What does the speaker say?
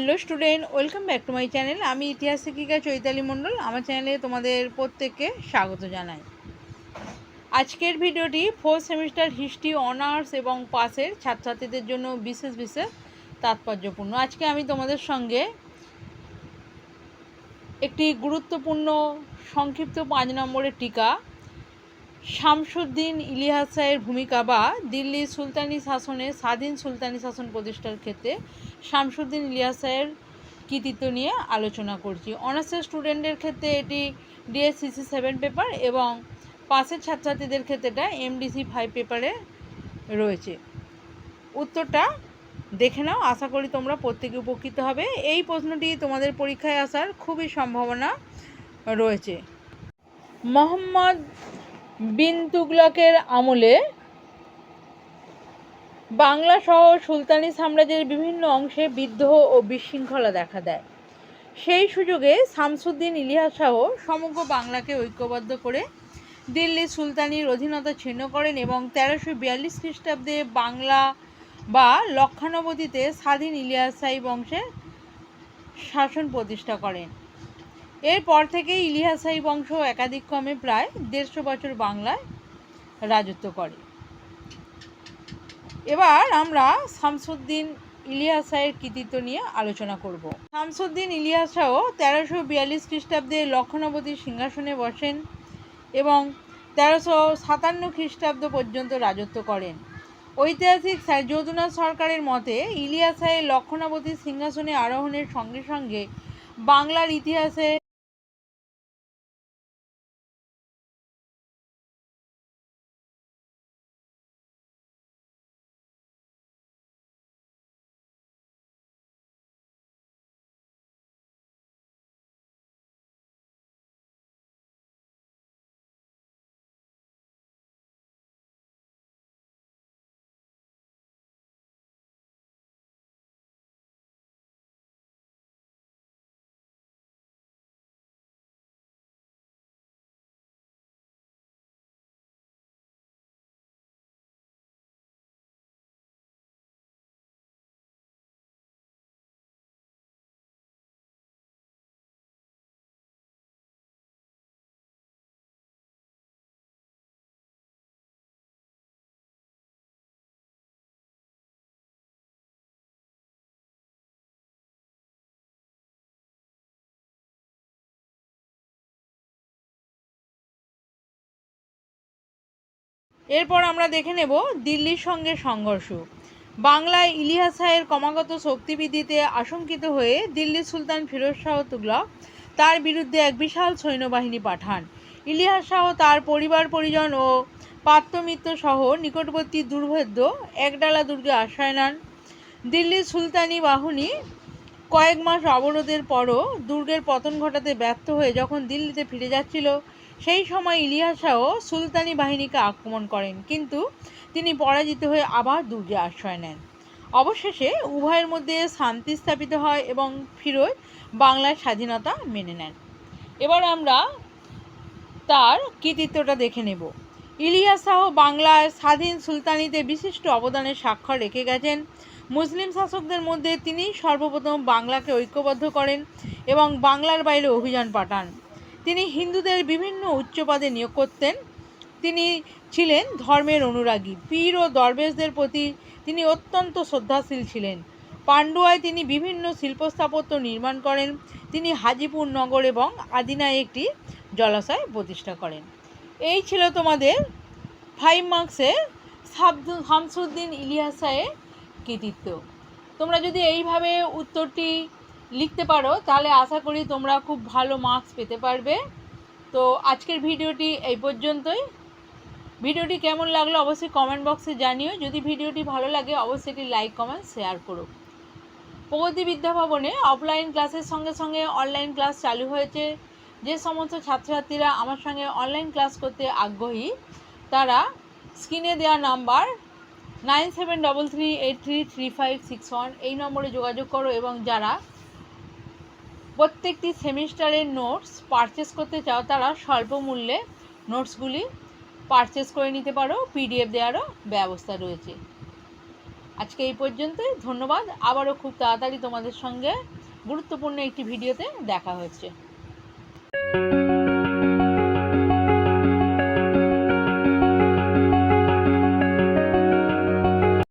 Hello student, welcome back to my channel. আমি ইতিহাস শিক্ষিকা চৈতালি মণ্ডল, আমার চ্যানেলে তোমাদের প্রত্যেককে স্বাগত জানাই। আজকের ভিডিওটি ফোর্থ সেমিস্টার হিস্ট্রি অনার্স এবং পাসের ছাত্রছাত্রীদের জন্য বিশেষ বিশেষ তাৎপর্যপূর্ণ। আজকে আমি তোমাদের সঙ্গে একটি গুরুত্বপূর্ণ সংক্ষিপ্ত পাঁচ নম্বরের টিকা শামসুদ্দিন ইলিয়াসায়ের ভূমিকা বা দিল্লি সুলতানি শাসনে স্বাধীন সুলতানি শাসন প্রতিষ্ঠার ক্ষেত্রে শামসুদ্দিন ইলিয়াসায়ের কৃতিত্ব নিয়ে আলোচনা করছি। অনার্সের স্টুডেন্টদের ক্ষেত্রে এটি ডিএসসিসি সেভেন পেপার এবং পাশের ছাত্রছাত্রীদের ক্ষেত্রে এটা এমডিসি ফাইভ পেপারে রয়েছে। উত্তরটা দেখে নাও, আশা করি তোমরা প্রত্যেকে উপকৃত হবে। এই প্রশ্নটি তোমাদের পরীক্ষায় আসার খুবই সম্ভাবনা রয়েছে। মোহাম্মদ বিন তুগলকের আমলে বাংলা সহ সুলতানি সাম্রাজ্যের বিভিন্ন অংশে বিদ্রোহ ও বিশৃঙ্খলা দেখা দেয়। সেই সুযোগে শামসুদ্দিন ইলিয়াস সমগ্র বাংলাকে ঐক্যবদ্ধ করে দিল্লি সুলতানির অধীনতা ছিন্ন করেন এবং তেরোশো বিয়াল্লিশ খ্রিস্টাব্দে বাংলা বা লক্ষানবতীতে স্বাধীন ইলিয়াসাই বংশের শাসন প্রতিষ্ঠা করেন। এরপর থেকে ইলিহাসাই বংশ একাধিক্রমে প্রায় দেড়শো বছর বাংলায় রাজত্ব করে। এবার আমরা শামসুদ্দিন ইলিয়াসাইয়ের কৃতিত্ব নিয়ে আলোচনা করব। শামসুদ্দিন ইলিয়াসাও তেরোশো বিয়াল্লিশ খ্রিস্টাব্দে লক্ষণাবতীর সিংহাসনে বসেন এবং তেরোশো সাতান্ন খ্রিস্টাব্দ পর্যন্ত রাজত্ব করেন। ঐতিহাসিক স্যার যদুনাথ সরকারের মতে ইলিয়াসায়ের লক্ষণাবতীর সিংহাসনে আরোহণের সঙ্গে সঙ্গে বাংলার ইতিহাসে এরপর আমরা দেখে নেব দিল্লির সঙ্গে সংঘর্ষ। বাংলায় ইলিয়াসায়ের ক্রমাগত শক্তিবৃদ্ধিতে আশঙ্কিত হয়ে দিল্লির সুলতান ফিরোজ শাহ তুগলক তার বিরুদ্ধে এক বিশাল সৈন্যবাহিনী পাঠান। ইলিয়াস শাহ তার পরিবার, পরিজন ও পাত্রমিত্র সহ নিকটবর্তী দুর্ভেদ্য একডালা দুর্গে আশ্রয় নেন। দিল্লির সুলতানি বাহিনী কয়েক মাস অবরোধের পরও দুর্গের পতন ঘটাতে ব্যর্থ হয়ে যখন দিল্লিতে ফিরে যাচ্ছিল সেই সময় ইলিয়াস শাহ সুলতানি বাহিনীকে আক্রমণ করেন, কিন্তু তিনি পরাজিত হয়ে আবার দুর্গে আশ্রয় নেন। অবশেষে উভয়ের মধ্যে শান্তি স্থাপিত হয় এবং ফিরোজ বাংলার স্বাধীনতা মেনে নেন। এবার আমরা তার কৃতিত্বটা দেখে নেব। ইলিয়াস শাহ বাংলার স্বাধীন সুলতানিতে বিশিষ্ট অবদানের স্বাক্ষর রেখে গেছেন। মুসলিম শাসকদের মধ্যে তিনি সর্বপ্রথম বাংলাকে ঐক্যবদ্ধ করেন এবং বাংলার বাইরে অভিযান পাঠান। তিনি হিন্দুদের বিভিন্ন উচ্চপদে নিয়োগ করতেন। তিনি ছিলেন ধর্মের অনুরাগী। পীর ও দরবেশদের প্রতি তিনি অত্যন্ত শ্রদ্ধাশীল ছিলেন। পান্ডুয়ায় তিনি বিভিন্ন শিল্প স্থাপত্য নির্মাণ করেন। তিনি হাজিপুর নগর এবং আদিনায় একটি জলাশয় প্রতিষ্ঠা করেন। এই ছিল তোমাদের ফাইভ মার্কসে সাবদু, শামসুদ্দিন ইলিয়াসায়ের কৃতিত্ব। তোমরা যদি এইভাবে উত্তরটি লিখতে পারো, তাহলে আশা করি তোমরা খুব ভালো মার্কস পেতে পারবে। তো আজকের ভিডিওটি এই পর্যন্তই। ভিডিওটি কেমন লাগল অবশ্যই কমেন্ট বক্সে জানিও। যদি ভিডিওটি ভালো লাগে, অবশ্যই এটি লাইক কমেন্ট শেয়ার করো। প্রগতি বিদ্যাভবনে অফলাইন ক্লাসের সঙ্গে সঙ্গে অনলাইন ক্লাস চালু হয়েছে। যে সমস্ত ছাত্রছাত্রীরা আমার সঙ্গে অনলাইন ক্লাস করতে আগ্রহী, তারা স্ক্রিনে দেওয়া number nine seven double three eight three three five six one এই নম্বরে যোগাযোগ করো এবং যারা প্রত্যেকটি সেমিস্টারের নোটস পারচেস করতে চাও, তারা স্বল্প মূল্যে নোটসগুলি পারচেস করে নিতে পারো পিডিএফ দেওয়ারও ব্যবস্থা রয়েছে। আজকে এই পর্যন্তই, ধন্যবাদ। আবারও খুব তাড়াতাড়ি তোমাদের সঙ্গে গুরুত্বপূর্ণ একটি ভিডিওতে দেখা হচ্ছে।